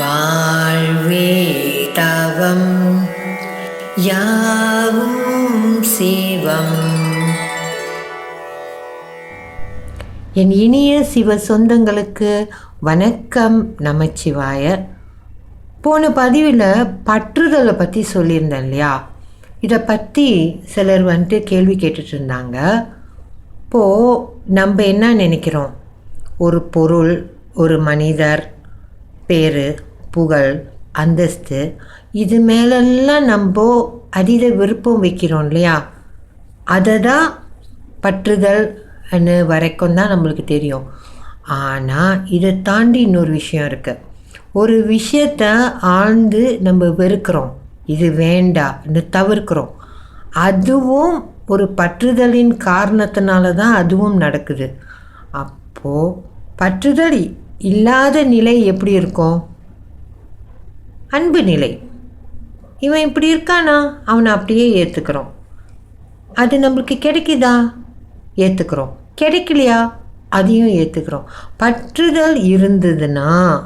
வாழ்வே தவம் யாவும் சிவம். என் இனிய சிவ சொந்தங்களுக்கு வணக்கம் நமச்சிவாய. போன பதிவில் பற்றுதலை பற்றி சொல்லியிருந்தேன் இல்லையா? இதை பற்றி சிலர் வந்துட்டு கேள்வி கேட்டுட்டு இருந்தாங்க. இப்போது நம்ம என்ன நினைக்கிறோம்? ஒரு பொருள் ஒரு மனிதர் பேர். புகழ் அந்தஸ்து இது மேலெல்லாம் நம்ம அதீத விருப்பம் வைக்கிறோம் இல்லையா? அதை தான் பற்றுதல் வரைக்கும் தான் நம்மளுக்கு தெரியும். ஆனால் இதை தாண்டி இன்னொரு விஷயம் இருக்குது ஒரு விஷயத்த ஆழ்ந்து நம்ம வெறுக்கிறோம். இது வேண்டாம்னு தவிர்க்கிறோம். அதுவும் ஒரு பற்றுதலின் காரணத்தினால தான் அதுவும் நடக்குது. அப்போது பற்றுதல் இல்லாத நிலை எப்படி இருக்கும்? அன்பு நிலை. இவன் இப்படி இருக்கானா? அவனை அப்படியே ஏற்றுக்கிறோம் அது நம்மளுக்கு கிடைக்குதா? ஏற்றுக்கிறோம் கிடைக்கலையா? அதையும் ஏற்றுக்கிறோம் பற்றுதல் இருந்ததுன்னா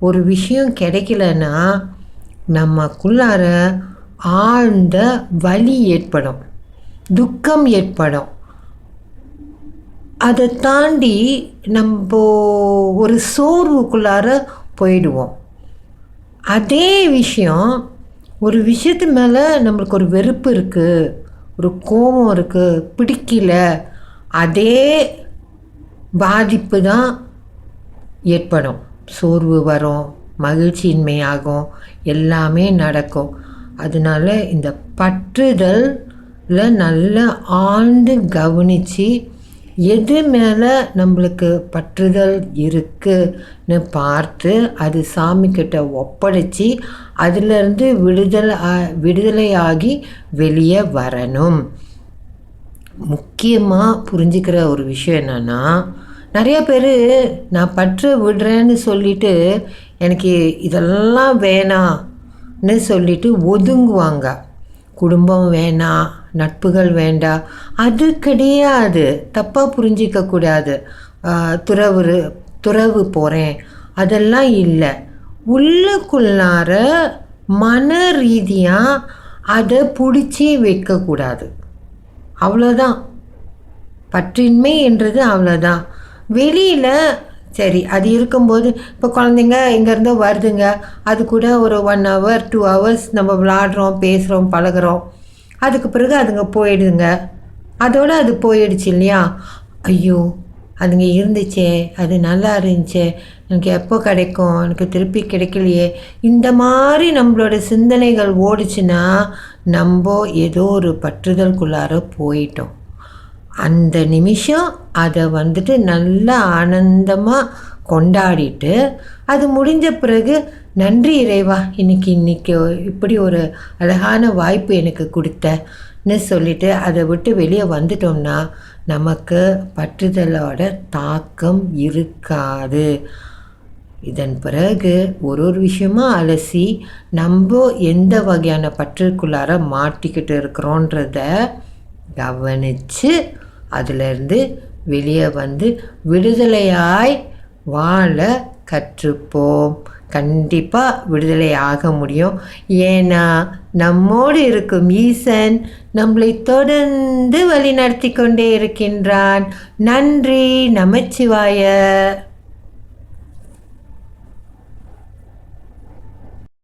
ஒரு விஷயம் கிடைக்கலன்னா நமக்குள்ளார ஆழ்ந்த வலி ஏற்படும். துக்கம் ஏற்படும். அதை தாண்டி நம்ம ஒரு சோர்வுக்குள்ளார போயிடுவோம். அதே விஷயம் ஒரு விஷயத்து மேலே நம்மளுக்கு ஒரு வெறுப்பு இருக்குது ஒரு கோபம் இருக்குது பிடிக்கல அதே பாதிப்பு தான் ஏற்படும். சோர்வு வரும் மகிழ்ச்சியின்மையாகும் எல்லாமே நடக்கும். அதனால இந்த பற்றுதலில் நல்லா ஆழ்ந்து கவனித்து எது மேலே நம்மளுக்கு பற்றுதல் இருக்குன்னு பார்த்து அது சாமிக்கிட்ட ஒப்படைச்சி அதிலிருந்து விடுதலை விடுதலையாகி வெளியே வரணும். முக்கியமாக புரிஞ்சுக்கிற ஒரு விஷயம் என்னென்னா நிறைய பேர் நான் பற்று விடுறேன்னு சொல்லிட்டு எனக்கு இதெல்லாம் வேணாம்னு சொல்லிட்டு ஒதுங்குவாங்க. குடும்பம் வேணாம் நட்புகள் வேண்டாம் அது கிடையாது. தப்பாக புரிஞ்சிக்கக்கூடாது துறவு துறவு போகிறேன் அதெல்லாம் இல்லை. உள்ளுக்குள்ளார மன ரீதியாக அதை பிடிச்சி வைக்கக்கூடாது அவ்வளோதான் பற்றின்மை என்றது அவ்வளோதான் வெளியில் சரி அது இருக்கும்போது இப்போ குழந்தைங்க இங்கேருந்தோ வருதுங்க. அது கூட ஒரு ஒன் ஹவர் டூ ஹவர்ஸ் நம்ம விளாடுறோம் பேசுகிறோம் பழகிறோம். அதுக்கு பிறகு அதுங்க போயிடுதுங்க. அதோடு அது போயிடுச்சு இல்லையா? ஐயோ அதுங்க இருந்துச்சே அது நல்லா இருந்துச்சே எனக்கு எப்போ கிடைக்கும் எனக்கு திருப்பி கிடைக்கலையே. இந்த மாதிரி நம்மளோட சிந்தனைகள் ஓடிச்சுன்னா நம்ம ஏதோ ஒரு பற்றுதல்குள்ளார போயிட்டோம். அந்த நிமிஷம் அதை வந்துட்டு நல்லா ஆனந்தமாக கொண்டாடிட்டு அது முடிஞ்ச பிறகு நன்றி இறைவா இன்னைக்கு இன்னைக்கு இப்படி ஒரு அழகான வாய்ப்பு எனக்கு கொடுத்தன்னு சொல்லிட்டு அதை விட்டு வெளியே வந்துட்டோம்னா நமக்கு பற்றுதலோட தாக்கம் இருக்காது. இதன் பிறகு ஒரு ஒரு விஷயமா அலசி நம்ம எந்த வகையான பற்றுக்குள்ளார மாட்டிக்கிட்டு இருக்கிறோன்றத கவனித்து அதிலிருந்து வெளியே வந்து விடுதலையாய் வாழ கற்றுப்போம். கண்டிப்பாக விடுதலை ஆக முடியும். ஏன்னா நம்மோடு இருக்கும் ஈசன் நம்மளை தொடர்ந்து வழி நடத்தி கொண்டே இருக்கின்றான். நன்றி நமச்சிவாய.